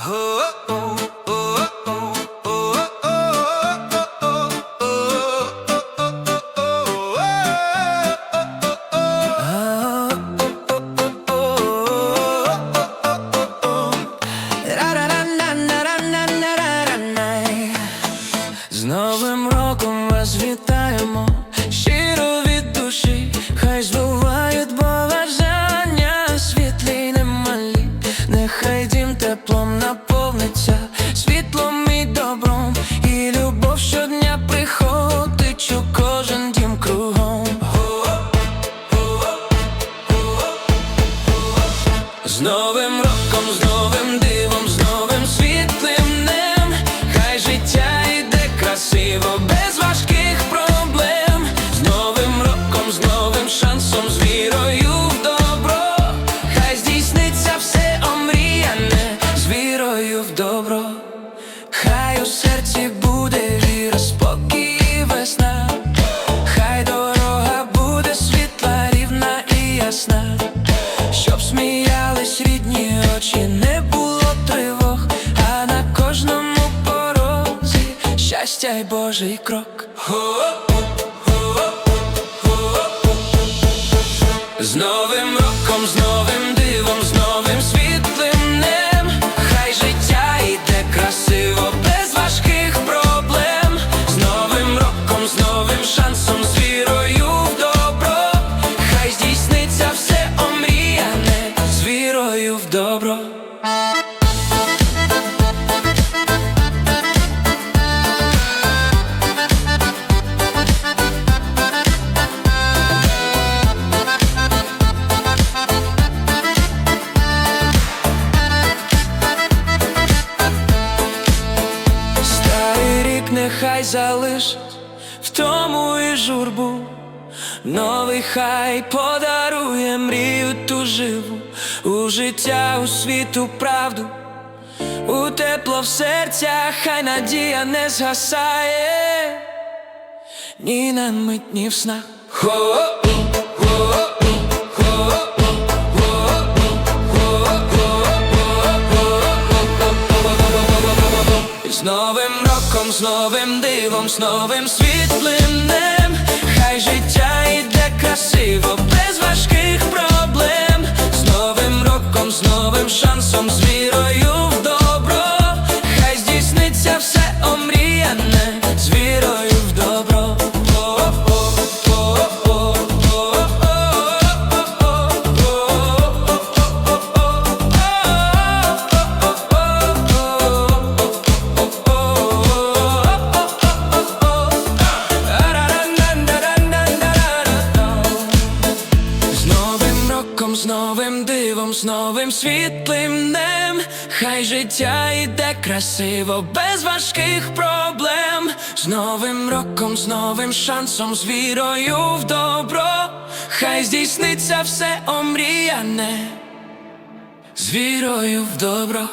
З Новим роком вас вітаємо, щиро від душі, хай збувають З новим роком, з новим дивом, щастя й Божий крок. З новим роком, з новим дивом, з новим світлим днем Хай життя йде красиво, без важких проблем. З новим роком, з новим шансом, з вірою в добро. Хай здійсниться все омріяне, з вірою в добро. Нехай залишить в тому і журбу. Новий хай подарує мрію ту живу у життя, у світу правду, у тепло в серцях, хай надія не згасає, ні на мить, ні в снах. З новим роком, з новим дивом, з новим світлим днем. Хай життя йде красиво, без дивом, з новим світлим днем Хай життя йде красиво, без важких проблем. З новим роком, з новим шансом, з вірою в добро. Хай здійсниться все омріяне, з вірою в добро.